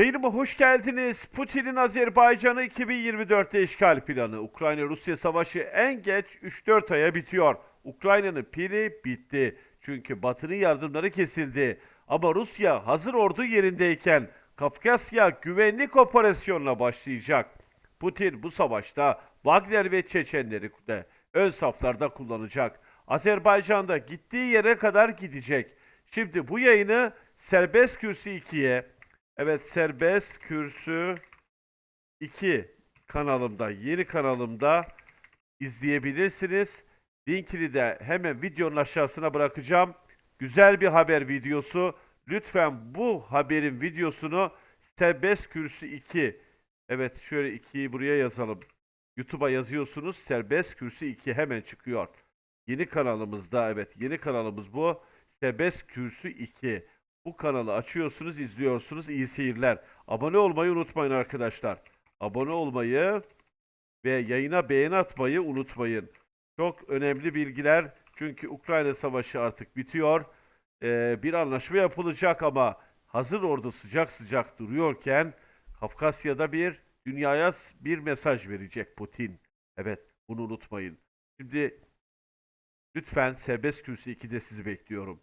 Yayınıma hoş geldiniz. Putin'in Azerbaycan'ı 2024'te işgal planı. Ukrayna-Rusya savaşı en geç 3-4 aya bitiyor. Ukrayna'nın pili bitti. Çünkü Batı'nın yardımları kesildi. Ama Rusya hazır ordu yerindeyken Kafkasya güvenlik operasyonuna başlayacak. Putin bu savaşta Wagner ve Çeçenleri de ön saflarda kullanacak. Azerbaycan'da gittiği yere kadar gidecek. Şimdi bu yayını Serbest Kürsü 2'ye, evet Serbest Kürsü 2 kanalımda, yeni kanalımda izleyebilirsiniz. Linkini de hemen videonun aşağısına bırakacağım. Güzel bir haber videosu. Lütfen bu haberin videosunu Serbest Kürsü 2 Evet şöyle 2'yi buraya yazalım. YouTube'a yazıyorsunuz. Serbest Kürsü 2 hemen çıkıyor. Yeni kanalımızda evet yeni kanalımız bu. Serbest Kürsü 2. Bu kanalı açıyorsunuz, izliyorsunuz. İyi seyirler. Abone olmayı unutmayın arkadaşlar. Abone olmayı ve yayına beğeni atmayı unutmayın. Çok önemli bilgiler. Çünkü Ukrayna Savaşı artık bitiyor. Ee, bir anlaşma yapılacak ama hazır orada sıcak sıcak duruyorken Kafkasya'da bir dünyaya bir mesaj verecek Putin. Evet, bunu unutmayın. Şimdi lütfen Serbest Kürsü 2'de sizi bekliyorum.